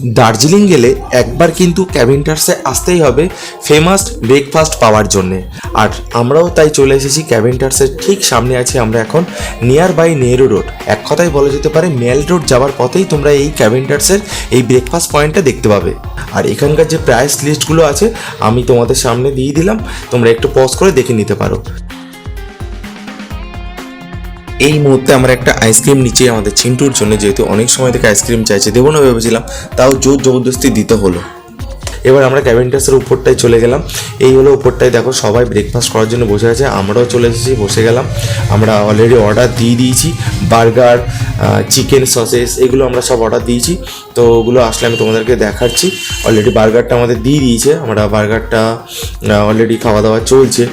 দার্জিলিং গেলে একবার কিন্তু ক্যাভেন্টার্সে আসতেই হবে ফেমাস ব্রেকফাস্ট পাওয়ার জন্যে। আর আমরাও তাই চলে এসেছি ক্যাভেন্টার্সের ঠিক সামনে আছি আমরা এখন নিয়ার বাই নেহরু রোড এক কথায় বলা যেতে পারে মেল রোড যাওয়ার পথেই তোমরা এই ক্যাভেন্টার্সের এই ব্রেকফাস্ট পয়েন্টটা দেখতে পাবে। আর এখানকার যে প্রাইস লিস্টগুলো আছে, আমি তোমাদের সামনে দিয়ে দিলাম, তোমরা একটু পজ করে দেখে নিতে পারো। এই মুহূর্তে আমরা একটা আইসক্রিম নিচে আমাদের চিন্টুর জন্য, যেহেতু অনেক সময় থেকে আইসক্রিম চাইছে, দেবো না ভেবেছিলাম, তাও জোর জবরদস্তি দিতে হলো। এবার আমরা ক্যাভেন্টাসের উপরটায় চলে গেলাম। এই হলো উপরটায় দেখো সবাই ব্রেকফাস্ট করার জন্য বসে আছে আমরাও চলে এসেছি বসে গেলাম। আমরা অলরেডি অর্ডার দিয়ে দিয়েছি বার্গার চিকেন সসেস এগুলো আমরা সব অর্ডার দিয়েছি। তো ওগুলো আসলে আমি তোমাদেরকে দেখাচ্ছি। অলরেডি বার্গারটা আমাদের দিয়ে দিয়েছে আমরা বার্গারটা অলরেডি খাওয়া দাওয়া চলছে।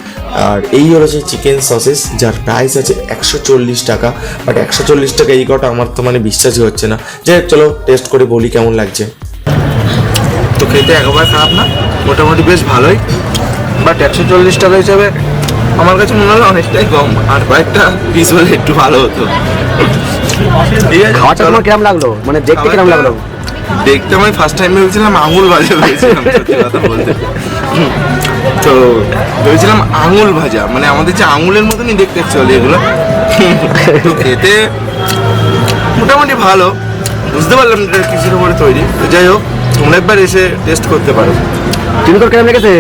আর এই হলো সেই চিকেন সসেস যার প্রাইস আছে একশো চল্লিশ টাকা। বাট একশো চল্লিশ টাকা এই কটা আমার তো মানে বিশ্বাসই হচ্ছে না। হোক, চলো টেস্ট করে বলি কেমন লাগছে। তো খেতে একেবারে খারাপ না মোটামুটি বেশ ভালোই। বাট একশো চল্লিশ টাকা হিসাবে আমার কাছে মনে হলো অনেকটাই কম আর কয়েকটা পিস হলে একটু ভালো হতো। খাওয়াটা তোমার কিরম লাগল? মানে দেখতে কিরম লাগল? দেখতে আমি ফার্স্ট টাইম ভেবেছিলাম আঙুল ভাজা ভেবেছিলাম সত্যি কথা বলতে। তো ভেবেছিলাম আঙুল ভাজা মানে আমাদের যে আঙুলের মতনই দেখতে চলে এগুলো। তো খেতে মোটামুটি ভালো বুঝতে পারলাম এটা কিসের উপরে তৈরি। যাই হোক তোমরা একবার এসে টেস্ট করতে পারো। তুমি তোর কিরম লেগেছে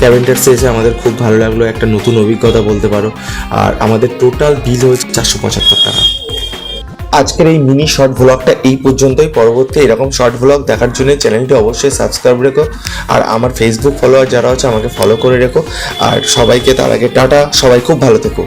ক্যাভেন্টার্সে এসে আমাদের খুব ভালো লাগল একটা নতুন অভিজ্ঞতা বলতে পারো। আর আমাদের টোটাল বিল হয়েছে চারশো পঁচাত্তর টাকা। আজকের এই মিনি শর্ট ভ্লগটা এই পর্যন্তই। পরবর্তী এরকম শর্ট ভ্লগ দেখার জন্য চ্যানেলটি অবশ্যই সাবস্ক্রাইব রেখো। আর আমার ফেসবুক ফলোয়ার যারা আছে আমাকে ফলো করে রেখো। আর সবাইকে তার আগে টাটা। সবাই খুব ভালো থেকো।